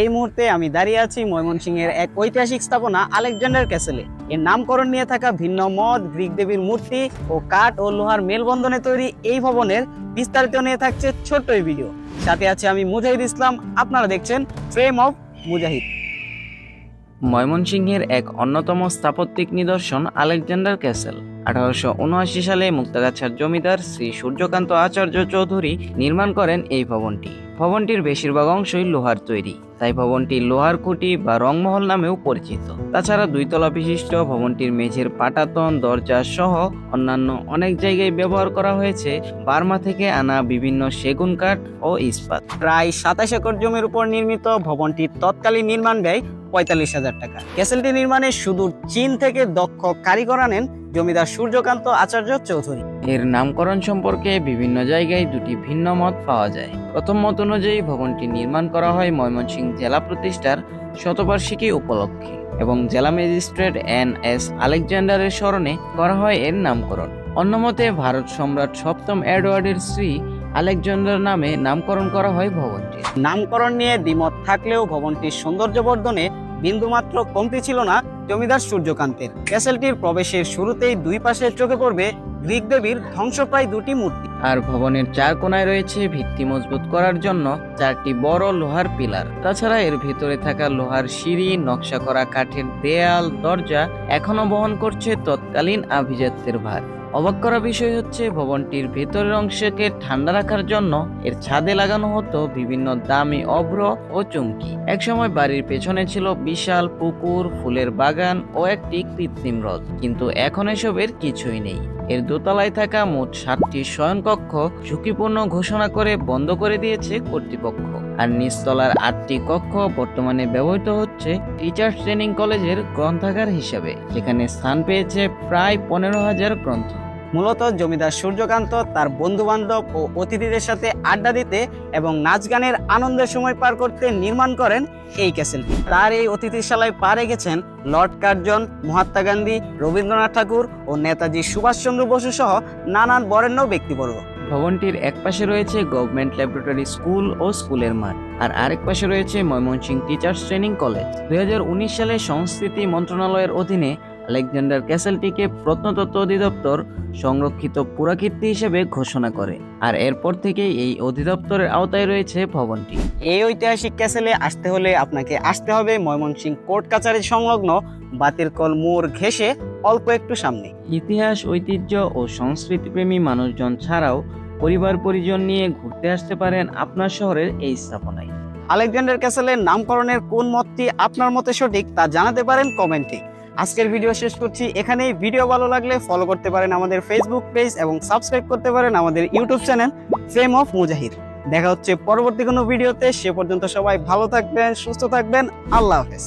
এই মুহূর্তে আমি দাঁড়িয়ে আছি ময়মনসিংহের এক ঐতিহাসিক স্থাপনা আলেকজান্ডার ক্যাসেলে। এর নামকরণ নিয়ে থাকা ভিন্ন মত গ্রিক দেবীর মূর্তি ও কাঠ ও লোহার মেলবন্ধনে তৈরি এই ভবনের বিস্তারিত নিয়ে থাকছে ছোট্ট এই ভিডিও। সাথে আছে আমি মুজাহিদ ইসলাম, আপনারা দেখছেন ফ্রেম অফ মুজাহিদ। ময়মনসিংহের এক অন্যতম স্থাপত্যিক নিদর্শন আলেকজান্ডার ক্যাসেল। আঠারোশো উনআশি সালে মুক্তাগাছার জমিদার শ্রী সূর্যকান্ত আচার্য চৌধুরী নির্মাণ করেন এই ভবনটি। ভবনটির বেশিরভাগ অংশই লোহার তৈরি। তাই ভবনটি লোহার খুঁটি বা রংমহল নামেও পরিচিত। তাছাড়া দুইতলা বিশিষ্ট ভবনটির মেঝের পাটাতন, দরজা সহ অন্যান্য অনেক জায়গায় ব্যবহার করা হয়েছে। বার্মা থেকে আনা বিভিন্ন সেগুন কাঠ ও ইস্পাত। প্রায় সাতাশ একর জমির উপর নির্মিত ভবনটির তৎকালীন নির্মাণ ব্যয় পঁয়তাল্লিশ হাজার টাকা। ক্যাসেলটি নির্মাণে সুদূর চীন থেকে দক্ষ কারিগর আনেন জমিদার সূর্যকান্ত আচার্য চৌধুরী। এর নামকরণ সম্পর্কে বিভিন্ন জায়গায় দুটি ভিন্ন মত পাওয়া যায়। প্রথম মত অনুযায়ী ভবনটি নির্মাণ করা হয় ময়মনসিংহ জেলা প্রতিষ্ঠার শতবার্ষিকী উপলক্ষে এবং জেলা ম্যাজিস্ট্রেট এন এস আলেকজান্ডারের স্মরণে করা হয় এর নামকরণ। অন্যমতে ভারত সম্রাট সপ্তম এডওয়ার্ডের শ্রী আলেকজান্ডার নামে নামকরণ করা হয় ভবনটি। নামকরণ নিয়ে দ্বিমত থাকলেও ভবনটির সৌন্দর্য বর্ধনে বিন্দুমাত্র কমতি ছিল না। জমিদার সূর্যকান্তের। ক্যাসেলটির প্রবেশের শুরুতেই দুই পাশে চোখে পড়বে গ্রিক দেবীর ধ্বংসপ্রায় দুটি মূর্তি। আর ভবনের চার কোনায় রয়েছে ভিত্তি মজবুত করার জন্য চারটি বড় লোহার পিলার। তাছাড়া এর ভিতরে থাকা লোহার সিঁড়ি, নকশা করা কাঠের দেয়াল, দরজা এখনও বহন করছে তৎকালীন আভিজাত্যের ভার। অবাক করা বিষয় হচ্ছে, ভবনটির ভেতরের অংশকে ঠান্ডা রাখার জন্য এর ছাদে লাগানো হতো বিভিন্ন দামি অভ্র ও চুমকি। একসময় বাড়ির পেছনে ছিল বিশাল পুকুর, ফুলের বাগান ও একটি কৃত্রিম হ্রদ। কিন্তু এখন এসবের কিছুই নেই। এর দোতলায় থাকা মোট সাতটি শয়নকক্ষ ঝুঁকিপূর্ণ ঘোষণা করে বন্ধ করে দিয়েছে কর্তৃপক্ষ। আর নিচতলার আটটি কক্ষ বর্তমানে ব্যবহৃত হচ্ছে টিচার্স ট্রেনিং কলেজের গ্রন্থাগার হিসেবে, যেখানে স্থান পেয়েছে প্রায় পনেরো হাজার গ্রন্থ। মূলত জমিদার সূর্যকান্ত তার বন্ধু বান্ধব ও অতিথিদের সাথে আড্ডা দিতে এবং নাচ গানের আনন্দের সময় পার করতে নির্মাণ করেন এই ক্যাসেলটি তার এই অতিথিশালায় পা রেখেছেন লর্ড কার্জন, মহাত্মা গান্ধী, রবীন্দ্রনাথ ঠাকুর ও নেতাজি সুভাষচন্দ্র বসু সহ নানান বরেণ্য ব্যক্তিবর্গ। ভবনটির এক পাশে রয়েছে গভর্নমেন্ট ল্যাবরেটরি স্কুল ও স্কুলের মাঠ আর আরেক পাশে রয়েছে ময়মনসিংহ টিচার্স ট্রেনিং কলেজ। দুই হাজার উনিশ সালে সংস্কৃতি মন্ত্রণালয়ের অধীনে আলেকজান্ডার ক্যাসেলটিকে প্রত্নতত্ত্ব অধিদপ্তর সংরক্ষিত পুরাকীর্তি হিসেবে ঘোষণা করে। আর এরপর থেকে এই অধিদপ্তরের আওতায় রয়েছে ভবনটি। এই ঐতিহাসিক ক্যাসেলে আসতে হলে আপনাকে আসতে হবে ময়মনসিংহ কোর্ট কাছারি সংলগ্ন বাতিরকল মোড় ঘেঁষে অল্প একটু সামনে। ইতিহাস ঐতিহ্য ও সংস্কৃতিপ্রেমী মানুষজন ছাড়াও পরিবার পরিজন নিয়ে ঘুরতে আসতে পারেন আপনার শহরের এই স্থাপনায়। আলেকজান্ডার ক্যাসেলের নামকরণের কোন মতটি আপনার মতে সঠিক তা জানাতে পারেন কমেন্টে। আজকের ভিডিও শেষ করছি। এখানেই ভিডিও ভালো লাগলে ফলো করতে পারেন আমাদের ফেসবুক পেজ এবং সাবস্ক্রাইব করতে পারেন আমাদের YouTube channel frame of Mujahid দেখা হচ্ছে পরবর্তী কোনো ভিডিওতে সে পর্যন্ত সবাই ভালো থাকবেন, সুস্থ থাকবেন। আল্লাহ হাফেজ।